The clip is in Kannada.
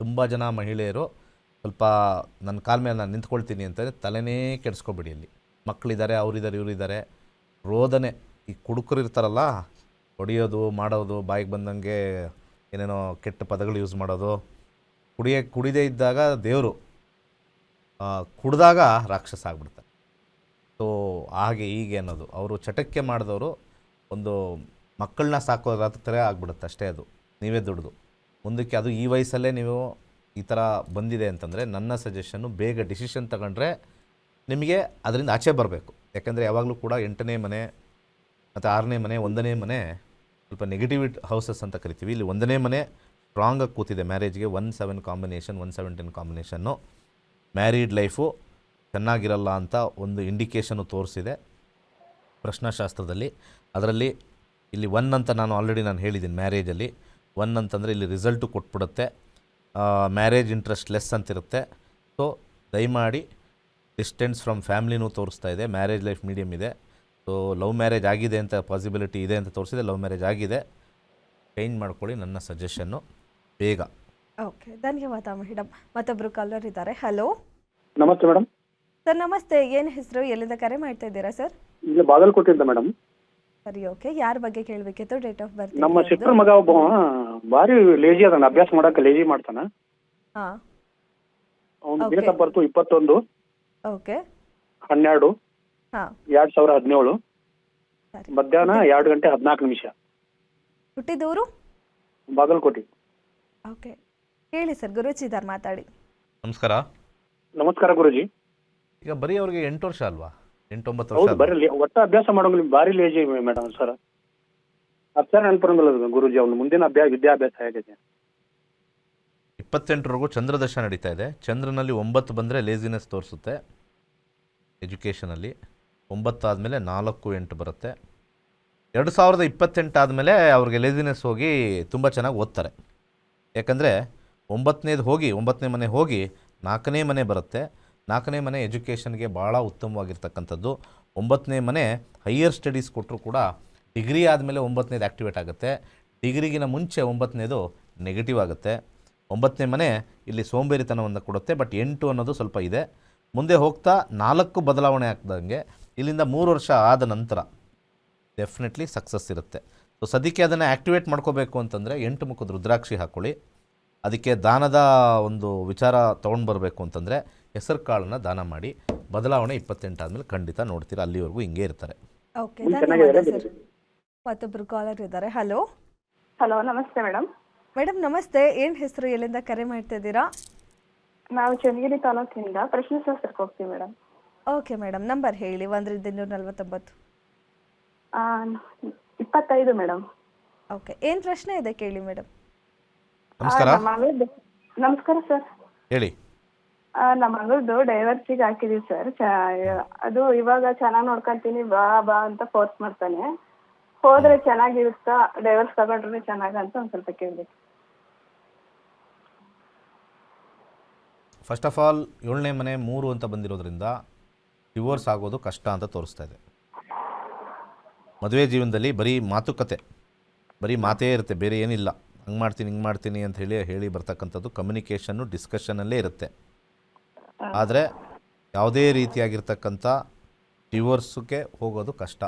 ತುಂಬ ಜನ ಮಹಿಳೆಯರು ಸ್ವಲ್ಪ ನನ್ನ ಕಾಲ ಮೇಲೆ ನಾನು ನಿಂತ್ಕೊಳ್ತೀನಿ ಅಂತಂದರೆ ತಲೆನೇ ಕೆಡಿಸ್ಕೊಬಿಡಿ ಅಲ್ಲಿ. ಮಕ್ಕಳಿದ್ದಾರೆ ಅವರಿದ್ದಾರೆ ಇವರಿದ್ದಾರೆ ರೋದನೆ. ಈ ಕುಡುಕರು ಇರ್ತಾರಲ್ಲ, ಹೊಡೆಯೋದು, ಮಾಡೋದು, ಬಾಯಿಗೆ ಬಂದಂಗೆ ಏನೇನೋ ಕೆಟ್ಟ ಪದಗಳು ಯೂಸ್ ಮಾಡೋದು. ಕುಡಿಯ, ಕುಡಿದೇ ಇದ್ದಾಗ ದೇವರು ಕುಡಿದಾಗ ರಾಕ್ಷಸ ಆಗ್ಬಿಡ್ತಾರೆ. ಸೊ ಹಾಗೆ ಹೀಗೆ ಅನ್ನೋದು. ಅವರು ಚಟಕ್ಕೆ ಮಾಡಿದವರು ಒಂದು ಮಕ್ಕಳನ್ನ ಸಾಕೋದ್ರ ಥರ ಆಗ್ಬಿಡುತ್ತೆ ಅಷ್ಟೇ ಅದು. ನೀವೇ ದುಡ್ದು. ಮುಂದಕ್ಕೆ ಅದು ಈ ವಯಸ್ಸಲ್ಲೇ ನೀವು ಈ ಥರ ಬಂದಿದೆ ಅಂತಂದರೆ ನನ್ನ ಸಜೆಷನ್ನು ಬೇಗ ಡಿಸಿಷನ್ ತಗೊಂಡ್ರೆ ನಿಮಗೆ ಅದರಿಂದ ಆಚೆ ಬರಬೇಕು. ಯಾಕಂದರೆ ಯಾವಾಗಲೂ ಕೂಡ ಎಂಟನೇ ಮನೆ ಮತ್ತು ಆರನೇ ಮನೆ, ಒಂದನೇ ಮನೆ ಸ್ವಲ್ಪ ನೆಗೆಟಿವ್ ಹೌಸಸ್ ಅಂತ ಕರಿತೀವಿ. ಇಲ್ಲಿ ಒಂದನೇ ಮನೆ ಸ್ಟ್ರಾಂಗಾಗಿ ಕೂತಿದೆ ಮ್ಯಾರೇಜ್ಗೆ one seven combination one seventeen combination married life ಚೆನ್ನಾಗಿರಲ್ಲ ಅಂತ ಒಂದು ಇಂಡಿಕೇಷನ್ನು ತೋರಿಸಿದೆ ಪ್ರಶ್ನಾಶಾಸ್ತ್ರದಲ್ಲಿ. ಅದರಲ್ಲಿ ಇಲ್ಲಿ ಒನ್ ಅಂತ ನಾನು ಆಲ್ರೆಡಿ ನಾನು ಹೇಳಿದ್ದೀನಿ ಮ್ಯಾರೇಜಲ್ಲಿ ಒನ್ ಅಂತಂದರೆ ಇಲ್ಲಿ ರಿಸಲ್ಟು ಕೊಟ್ಬಿಡುತ್ತೆ. ಮ್ಯಾರೇಜ್ ಇಂಟ್ರೆಸ್ಟ್ ಲೆಸ್ ಅಂತಿರುತ್ತೆ. ಸೊ ದಯಮಾಡಿ ಡಿಸ್ಟೆನ್ಸ್ ಫ್ರಮ್ ಫ್ಯಾಮ್ಲಿನೂ ತೋರಿಸ್ತಾ ಇದೆ. ಮ್ಯಾರೇಜ್ ಲೈಫ್ ಮೀಡಿಯಮ್ ಇದೆ. ಸೊ ಲವ್ ಮ್ಯಾರೇಜ್ ಆಗಿದೆ ಅಂತ ಪಾಸಿಬಿಲಿಟಿ ಇದೆ ಅಂತ ತೋರಿಸಿದೆ ಲವ್ ಮ್ಯಾರೇಜ್ ಆಗಿದೆ. ಚೇಂಜ್ ಮಾಡ್ಕೊಳ್ಳಿ ನನ್ನ ಸಜೆಷನ್ನು ಬೇಗ. ಓಕೆ ಧನ್ಯವಾದ ಮೇಡಮ್ ಮತ್ತೊಬ್ಬರು ಕಾಲರ್ ಇದ್ದಾರೆ. ಹಲೋ ನಮಸ್ತೆ ಮೇಡಮ್ ಸರ್ ನಮಸ್ತೆ. ಏನು ಹೆಸರು? ಎಲ್ಲಿಂದ ಕರೆ ಮಾಡ್ತಾ ಇದ್ದೀರಾ ಸರ್ ಇಲ್ಲಿ ಬಾಗಲಕೋಟೆಯಿಂದ ಮೇಡಮ್ ಸರಿ ಓಕೆ ಯಾರ ಬಗ್ಗೆ ಕೇಳಬೇಕಿತ್ತು? ಡೇಟ್ ಆಫ್ ಬರ್ತ್ ನಮ್ಮ ಸಿಸ್ಟರ್ ಮಗ ಒಬ್ಬ ಭಾರಿ ಲೇಜಿ ಅದಾನ ಅಭ್ಯಾಸ ಮಾಡಕ್ಕೆ ಲೇಜಿ ಮಾಡ್ತಾನ. ಹಾ. ಅವ್ನ Okay. ಡೇಟ್ ಆಫ್ ಬರ್ತು ಇಪ್ಪತ್ತೊಂದು ಓಕೆ ಹನ್ನೆರಡು ಹಾ. ಎರಡ್ ಸಾವಿರ ಹದಿನೇಳು. ಸರಿ. ಮಧ್ಯಾಹ್ನ ಎರಡು ಗಂಟೆ ಹದಿನಾಲ್ಕು ನಿಮಿಷ. ಹುಟ್ಟಿದವರು ಬಾಗಲಕೋಟೆ. ಓಕೆ ಹೇಳಿ ಸರ್ ಗುರುಜಿ ಇದ್ದಾರೆ ಮಾತಾಡಿ. ನಮಸ್ಕಾರ. ನಮಸ್ಕಾರ ಗುರುಜಿ. ಈಗ ಬರೀ ಅವ್ರಿಗೆ ಎಂಟು ವರ್ಷ ಅಲ್ವಾ? ಎಂಟೊಂಬತ್ತು ವರ್ಷ ಹೌದು ಒಟ್ಟ ಅಭ್ಯಾಸ ಮಾಡೋಂಗಿಲ್ಲ ಭಾರಿ ಲೇಜಿ ಮೇಡಮ್ ಸರ್ ಅಕ್ಷರ ನೆನಪರಂಗಿಲ್ಲ ಗುರುಜಿ ಅವ್ನು ಮುಂದಿನ ಅಭ್ಯಾಸ ವಿದ್ಯಾಭ್ಯಾಸ ಹೇಗಿದೆ? ಇಪ್ಪತ್ತೆಂಟರವರೆಗೂ ಚಂದ್ರದಶ ನಡೀತಾ ಇದೆ. ಚಂದ್ರನಲ್ಲಿ ಒಂಬತ್ತು ಬಂದರೆ ಲೇಸಿನೆಸ್ ತೋರಿಸುತ್ತೆ. ಎಜುಕೇಷನಲ್ಲಿ ಒಂಬತ್ತು ಆದಮೇಲೆ ನಾಲ್ಕು ಎಂಟು ಬರುತ್ತೆ. ಎರಡು ಸಾವಿರದ ಇಪ್ಪತ್ತೆಂಟು ಆದಮೇಲೆ ಅವ್ರಿಗೆ ಲೇಸಿನೆಸ್ ಹೋಗಿ ತುಂಬ ಚೆನ್ನಾಗಿ ಓದ್ತಾರೆ. ಯಾಕಂದರೆ ಒಂಬತ್ತನೇದು ಹೋಗಿ ಒಂಬತ್ತನೇ ಮನೆ ಹೋಗಿ ನಾಲ್ಕನೇ ಮನೆ ಬರುತ್ತೆ. ನಾಲ್ಕನೇ ಮನೆ ಎಜುಕೇಷನ್ಗೆ ಭಾಳ ಉತ್ತಮವಾಗಿರ್ತಕ್ಕಂಥದ್ದು. ಒಂಬತ್ತನೇ ಮನೆ ಹೈಯರ್ ಸ್ಟಡೀಸ್ ಕೊಟ್ಟರು ಕೂಡ ಡಿಗ್ರಿ ಆದಮೇಲೆ ಒಂಬತ್ತನೇದು ಆ್ಯಕ್ಟಿವೇಟ್ ಆಗುತ್ತೆ. ಡಿಗ್ರಿಗಿನ ಮುಂಚೆ ಒಂಬತ್ತನೇದು ನೆಗೆಟಿವ್ ಆಗುತ್ತೆ. ಒಂಬತ್ತನೇ ಮನೆ ಇಲ್ಲಿ ಸೋಂಬೇರಿತನವನ್ನು ಕೊಡುತ್ತೆ, ಬಟ್ ಎಂಟು ಅನ್ನೋದು ಸ್ವಲ್ಪ ಇದೆ. ಮುಂದೆ ಹೋಗ್ತಾ ನಾಲ್ಕು ಬದಲಾವಣೆ ಆಗ್ದಂಗೆ ಇಲ್ಲಿಂದ ಮೂರು ವರ್ಷ ಆದ ನಂತರ ಡೆಫಿನೆಟ್ಲಿ ಸಕ್ಸಸ್ ಇರುತ್ತೆ. ಸೊ, ಸದ್ಯಕ್ಕೆ ಅದನ್ನು ಆ್ಯಕ್ಟಿವೇಟ್ ಮಾಡ್ಕೋಬೇಕು ಅಂತಂದರೆ ಎಂಟು ಮುಖದ ರುದ್ರಾಕ್ಷಿ ಹಾಕ್ಕೊಳ್ಳಿ ಅದಕ್ಕೆ ದಾನದ ಒಂದು ವಿಚಾರ ತೊಗೊಂಡು ಬರಬೇಕು ಅಂತಂದರೆ ಹೆಸರು ಕಾಳನ್ನ ದಾನ ಮಾಡಿ ಬದಲಾವಣೆ ಇಪ್ಪತ್ತೆಂಟು ಆದಮೇಲೆ ಖಂಡಿತ ನೋಡ್ತೀರಾ ಅಲ್ಲಿವರೆಗೂ ಹಿಂಗೆ ಇರ್ತಾರೆ. ಓಕೆ ಮುಂದೆ ಧನ್ಯವಾದ ಸರ್. ಮತ್ತೊಬ್ರು ಕಾಲರ್ ಇದ್ದಾರೆ. ಹಲೋ ಹಲೋ ನಮಸ್ತೆ ಮೇಡಮ್. ಮೇಡಮ್ ನಮಸ್ತೆ. ಏನ್ ಹೆಸರು ಎಲ್ಲಿಂದ ಕರೆ ಮಾಡ್ತಾ ಇದ್ದೀರಾ? ನಾವು ಚನ್ನಗಿರಿ ತಾಲೂಕಿನಿಂದ ಪ್ರಶ್ನೆಶಾಸ್ತ್ರಕ್ಕೆ ಹೋಗ್ತೀವಿ ಮೇಡಮ್. ಓಕೆ ಮೇಡಮ್ ನಂಬರ್ ಹೇಳಿ ಒಂದರಿಂದ ಇನ್ನೂರ ನಲ್ವತ್ತೊಂಬತ್ತು. ಇಪ್ಪತ್ತೈದು ಮೇಡಮ್. ಓಕೆ ಏನು ಪ್ರಶ್ನೆ ಇದೆ ಕೇಳಿ ಮೇಡಮ್. ನಮಸ್ಕಾರ. ನಮಸ್ಕಾರ ಸರ್. ಹೇಳಿ. ನಮ್ಮ ಮಗಳದ್ದು ಡೈವರ್ಸಿಗೆ ಹಾಕಿದೀವಿ ಸರ್ ಅದು ಇವಾಗ ಚೆನ್ನಾಗಿ ನೋಡ್ಕೊಂತೀನಿ, ಬಾ ಬಾ ಅಂತ ಫೋರ್ಸ್ ಮಾಡ್ತಾನೆ. ಹೋದ್ರೆ ಚೆನ್ನಾಗಿರುತ್ತಾ? ಡೈವರ್ಸ್ ತಗೊಂಡ್ರೆ ಚೆನ್ನಾಗ ಅಂತ ಒಂದು ಸ್ವಲ್ಪ ಕೇಳಬೇಕು. ಫಸ್ಟ್ ಆಫ್ ಆಲ್ ಏಳನೇ ಮನೆ ಮೂರು ಅಂತ ಬಂದಿರೋದ್ರಿಂದ ಡಿವೋರ್ಸ್ ಆಗೋದು ಕಷ್ಟ ಅಂತ ತೋರಿಸ್ತಾ ಇದೆ. ಮದುವೆ ಜೀವನದಲ್ಲಿ ಬರೀ ಮಾತುಕತೆ. ಬರೀ ಮಾತೇ ಇರುತ್ತೆ, ಬೇರೆ ಏನಿಲ್ಲ. ಹಂಗೆ ಮಾಡ್ತೀನಿ, ಹಿಂಗೆ ಮಾಡ್ತೀನಿ ಅಂತ ಹೇಳಿ ಹೇಳಿ ಬರ್ತಕ್ಕಂಥದ್ದು ಕಮ್ಯುನಿಕೇಷನ್ನು ಡಿಸ್ಕಷನಲ್ಲೇ ಇರುತ್ತೆ. ಆದರೆ ಯಾವುದೇ ರೀತಿಯಾಗಿರ್ತಕ್ಕಂಥ ಡಿವೋರ್ಸ್ಗೆ ಹೋಗೋದು ಕಷ್ಟ.